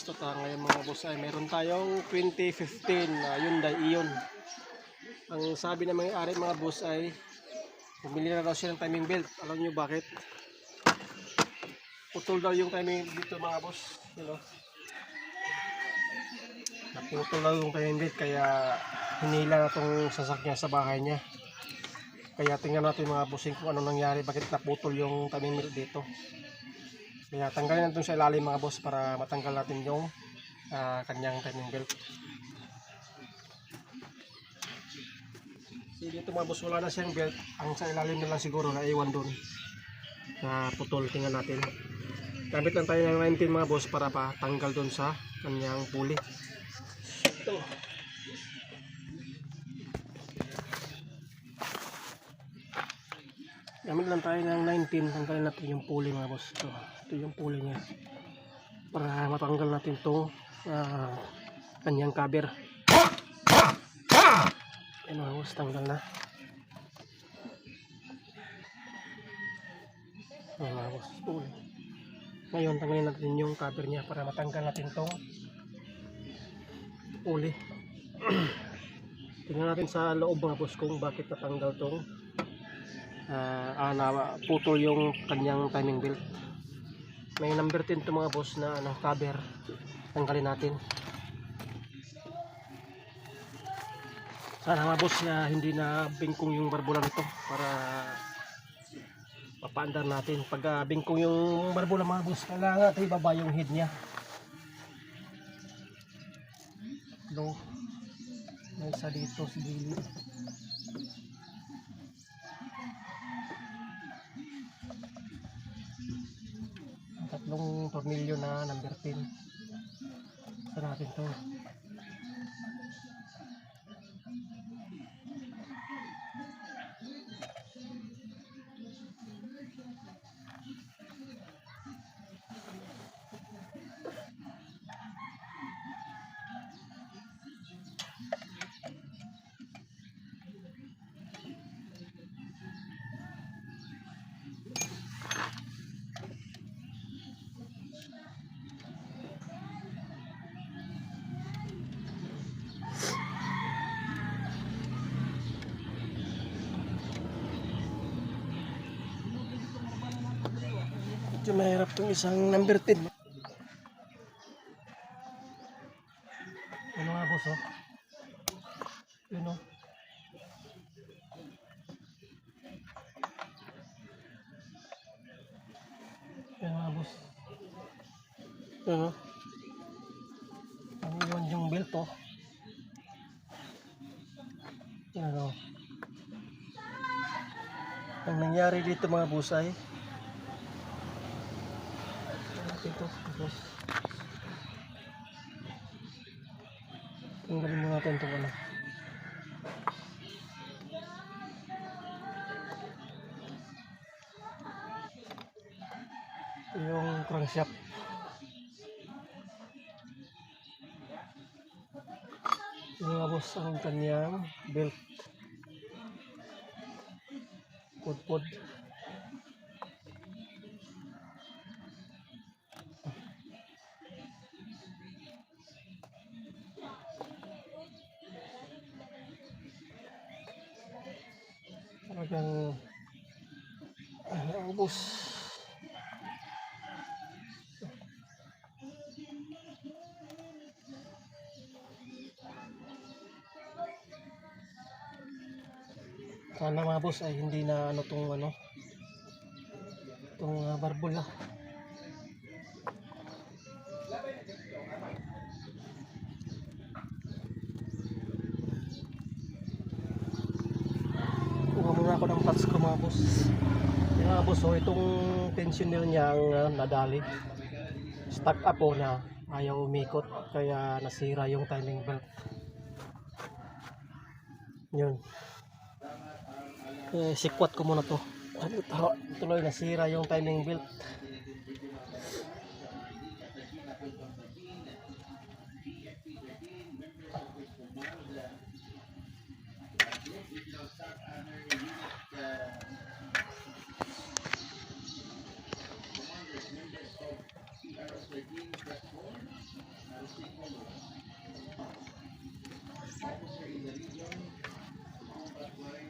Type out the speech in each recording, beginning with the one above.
boss, tota ngayon mga boss ay meron tayong 2015 na Hyundai Ion. Ang sabi ng mga ari mga boss ay bumili na daw siya ng timing belt. Alam niyo bakit? Putol daw yung timing dito mga boss. You? Naputol daw yung timing belt kaya hinila na tong sasakyan sa bahay niya. Kaya tingnan natin mga bossing kung ano nangyari, bakit naputol yung timing belt dito. Kaya tanggalin natin sa ilalim mga boss para matanggal natin yung ah, kanyang timing belt. So dito mga boss wala na siyang belt. Ang sa ilalim na lang siguro na iwan doon. Na putol tingnan natin. Gamit lang tayo ng 19 mga boss para patanggal doon sa kanyang pulley. Ito. Gamit lang tayo ng 19. Tanggalin natin yung pulley mga boss. Ito, ito yung pulley niya. Para matanggal natin itong ah, kanyang cover. Ayan mga boss, tanggal na. Ayan mga boss, pulley. Ngayon, tanggalin natin yung cover niya para matanggal natin itong pulley. Tingnan natin sa loob mga boss kung bakit natanggal itong ah ah, na putol yung kanyang timing belt. May number 10 to mga boss na ano, cover. Tanggalin natin. Sana mga boss na hindi na bingkong yung barbula nito para papaandar natin. Pag ah, bingkong yung barbula mga boss, kailangan natin ibaba yung head niya. Low. May isa dito sa gilid. Tatlong tornilyo na number 10 saan natin to medyo mahirap tong isang number 10 ano nga boss oh? Yun oh. Yan mga boss. Yun oh ang iwan yung belt oh. Yan oh. Ang nangyari dito mga boss ay natin itong ano yung crankshaft boss ang kanyang belt. Talagang boss ay hindi na ano tong ano tong uh, barbula kuha muna ako ng parts ko mga boss. Yung mga boss oh, itong tensioner niya ang uh, nadali. Stuck up po na ayaw umikot kaya nasira yung timing belt. Yun eh, sikwat ko muna to. Ano tuloy nasira yung timing belt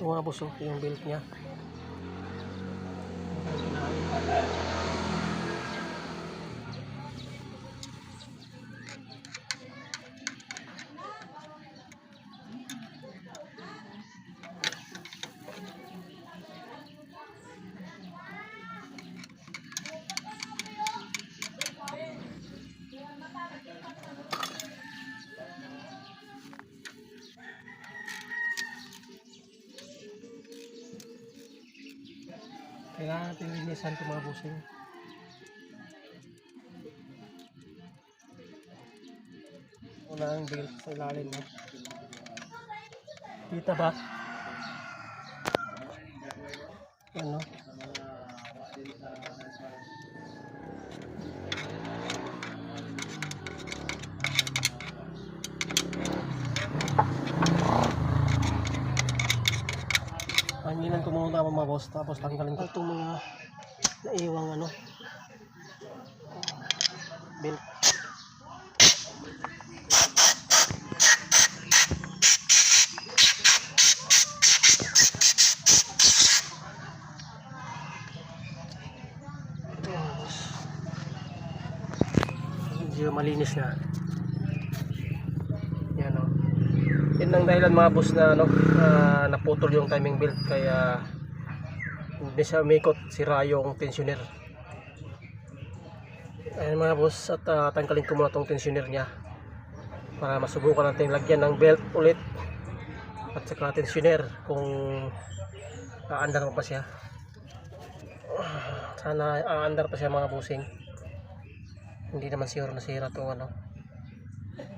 Ito mga boss, oh, yung belt niya. Kailangan natin linisan ito mga busing. Una ang belt sa ilalim mo. Kita ba? Ano? Panginan ko muna mga boss. Tapos tanggalin ko. Itong mga naiwang ano belt. Medyo malinis na dahilan mga boss na ano, ah, naputol yung timing belt kaya hindi siya umikot sira yung tensioner. Ayan mga boss at ah, tanggalin ko muna tong tensioner niya para masubukan natin lagyan ng belt ulit at saka tensioner kung aandar mo pa siya. Sana aandar pa siya mga busing. Hindi naman sure na sira ano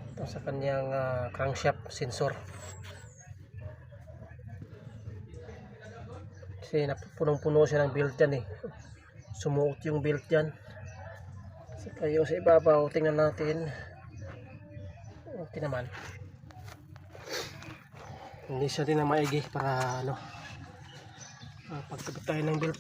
ito sa kanyang ah, crankshaft sensor kasi punong-puno siya ng belt dyan eh. Sumuot yung belt dyan saka yung sa ibabaw tingnan natin. Okay naman. Hindi siya din na maigi para ano ah, pagkabit tayo ng belt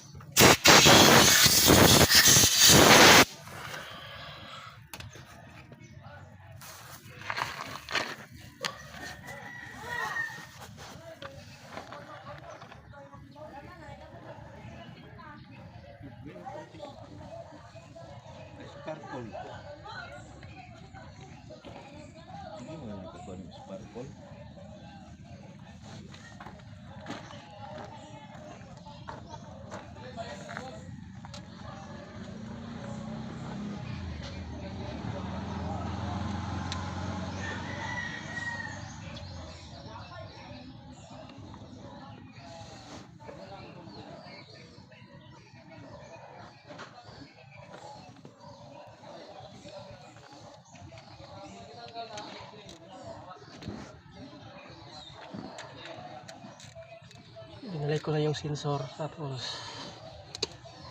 ko na yung sensor tapos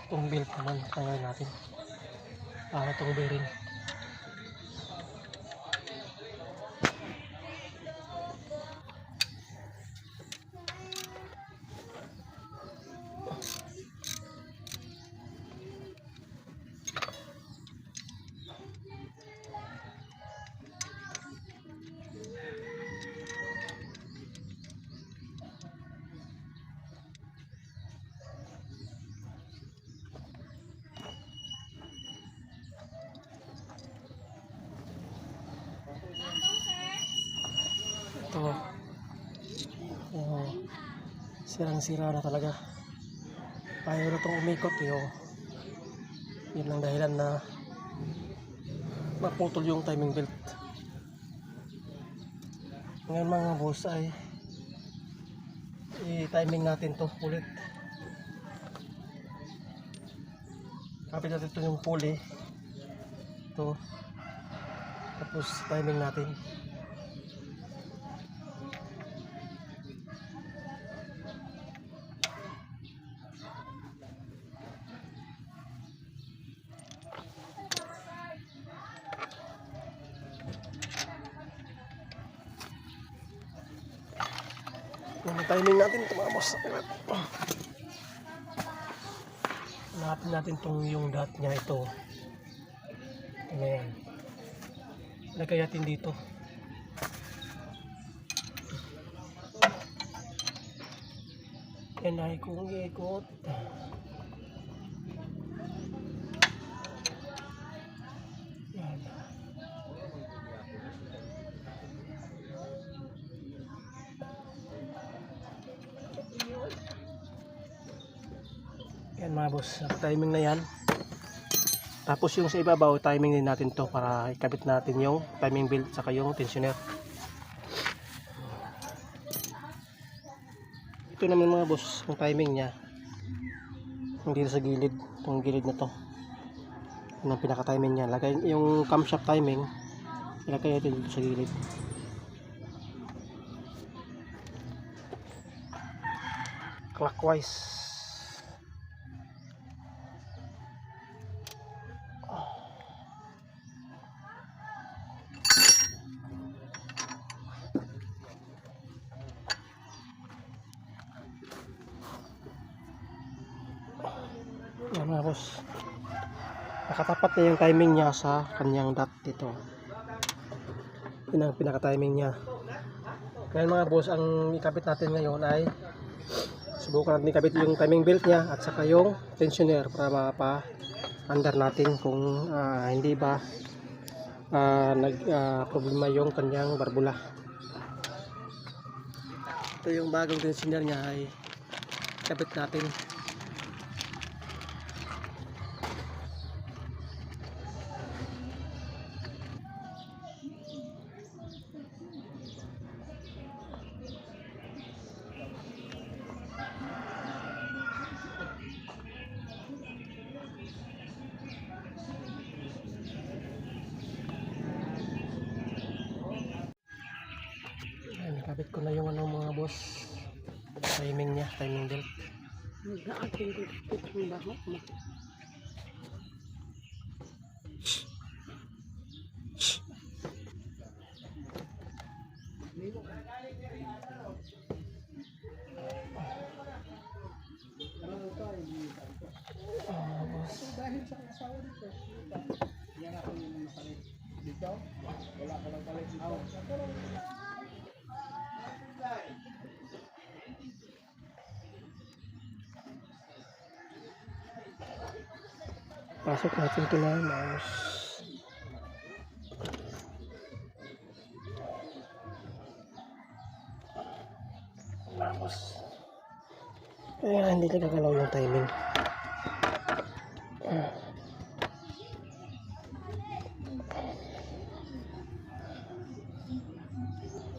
itong belt naman tanggalin natin. Para itong bearing sirang sira na talaga. Ayaw na itong umikot yun yun lang dahilan na maputol yung timing belt. Ngayon mga boss ay i-timing natin to ulit. Kapit natin ito yung pulley. Ito. Tapos timing natin Yung timing natin ito mga boss. Hanapin natin tong yung dot niya ito. Ano yan? Lagay natin dito. Yan ay kung ikot. Yan mga boss, timing na yan. Tapos yung sa ibabaw, timing din natin to para ikabit natin yung timing belt saka yung tensioner. Ito naman mga boss, yung timing niya. Hindi sa gilid, itong gilid na to. Yan ang pinaka-timing niya. Lagay yung camshaft timing, ilagay natin dito sa gilid. Clockwise. Mga boss. Nakatapat na yung timing niya sa kanyang dot dito. Yun ang pinaka-timing niya. Ngayon mga boss, ang ikabit natin ngayon ay subukan natin ikabit yung timing belt niya at saka yung tensioner para mapa-under natin kung ah, hindi ba ah, nag ah, problema yung kanyang barbula. Ito yung bagong tensioner niya ay ikabit natin. Ko na yung ano mga boss. Timing niya, timing belt. Ah, boss. Pasok natin ito na mouse. Mouse. Kaya hindi nagagalaw yung timing. Ah.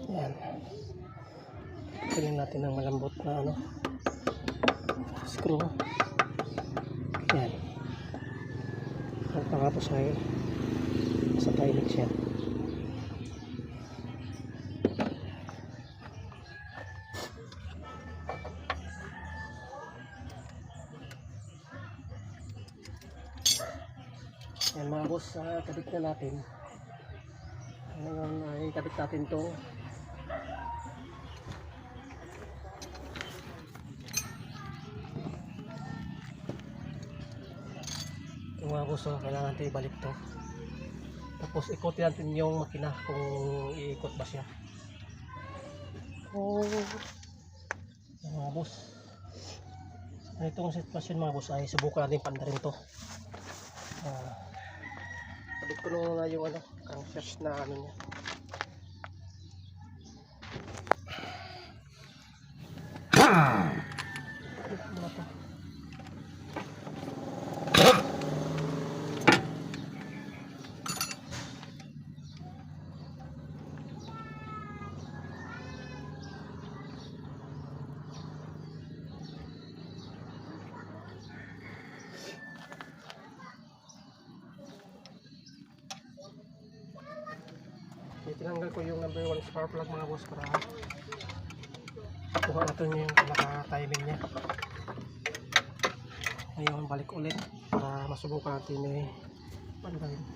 Yan. Pilin natin ng malambot na ano. Screw. Yan. At pangapos ay sa timing siya. Yan mga boss, uh, kabit na natin. Ngayon ay kabit natin to. Mga oh, kailangan natin ibalik to. Tapos ikotin natin yung makina kung iikot ba siya. Oh. Mga boss. Ganitong sitwasyon mga boss ay subukan natin pandarin to. Ah. Kabit ko na yung ano, ang shaft na ano niya. Kabit mo na to. Itinanggal ko yung number 1 spark plug mga boss para kuha natin yung pinaka-timing niya. Ngayon balik ulit para masubukan natin eh pandarin.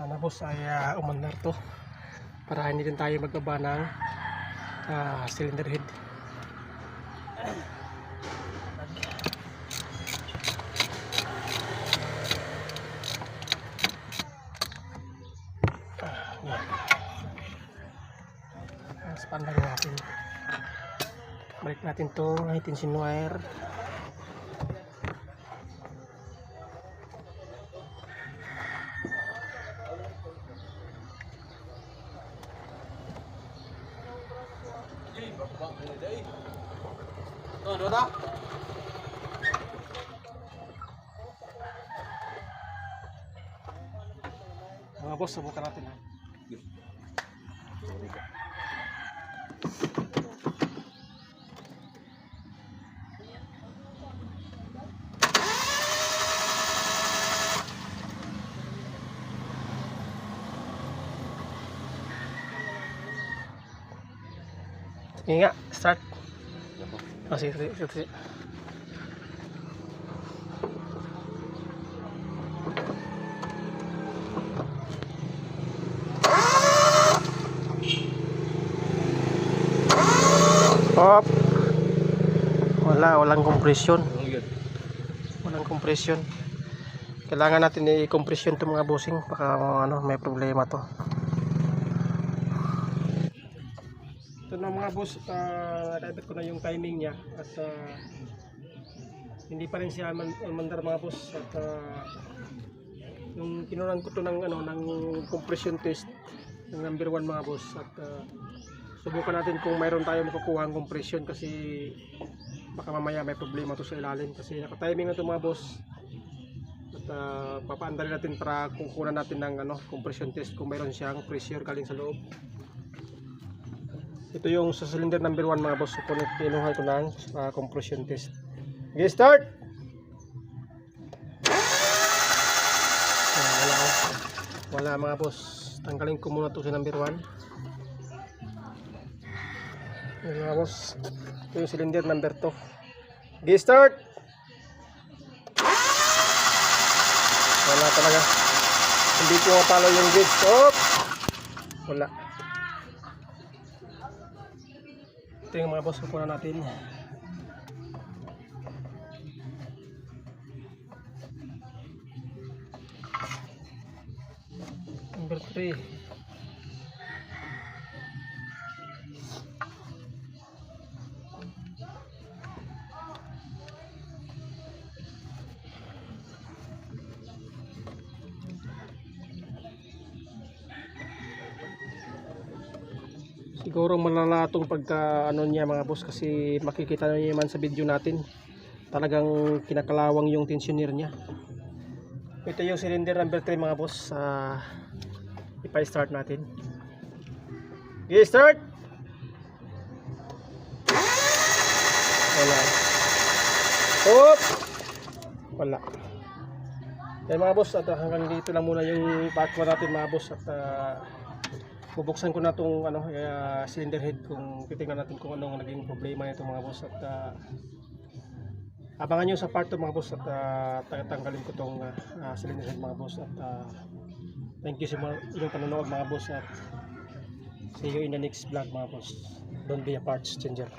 Sana boss ay uh, umandar to para hindi din tayo magbaba ng ah, cylinder head. Ah, yan. Tapos pandang natin. Balik natin tong tension wire. Sige nga, start. Oh, sige, sige, sige. Op. Wala, walang compression. Walang compression. Kailangan natin i-compression to mga bossing baka ano, may problema to. Ito na mga boss, uh, nakabit ko na yung timing niya at ah, hindi pa rin siya man mandar mga boss at ah, yung kinunan ko to ng ano ng compression test ng number 1 mga boss at ah, subukan natin kung mayroon tayo makukuha ang compression kasi baka mamaya may problema to sa ilalim kasi naka-timing na to mga boss at uh, papaandalin natin para kukunan natin ng ano compression test kung mayroon siyang pressure galing sa loob ito yung sa cylinder number 1 mga boss so kung kinuha ko ng ah, compression test okay start Ah, wala wala mga boss tanggalin ko muna to sa number 1 Ayan mga boss. Ito yung cylinder number 2. Okay, start! Wala talaga. Hindi ko mapalo yung gauge. Stop! Wala. Ito yung mga boss. Kukunan natin. Number 3. Siguro malala tong pagka ano niya mga boss kasi makikita niyo naman sa video natin. Talagang kinakalawang yung tensioner niya. Ito yung cylinder number 3 mga boss. Uh, ipa-start natin. Okay, start! Wala. Oop! Wala. Kaya mga boss, at hanggang dito lang muna yung 1 natin mga boss at ah, bubuksan ko na itong ano, uh, cylinder head kung titingnan natin kung anong naging problema nito mga boss. At uh, abangan nyo sa part 2 mga boss at uh, tatanggalin ko itong uh, cylinder head mga boss. At uh, thank you sa inyong panonood mga boss. At see you in the next vlog mga boss. Don't be a parts changer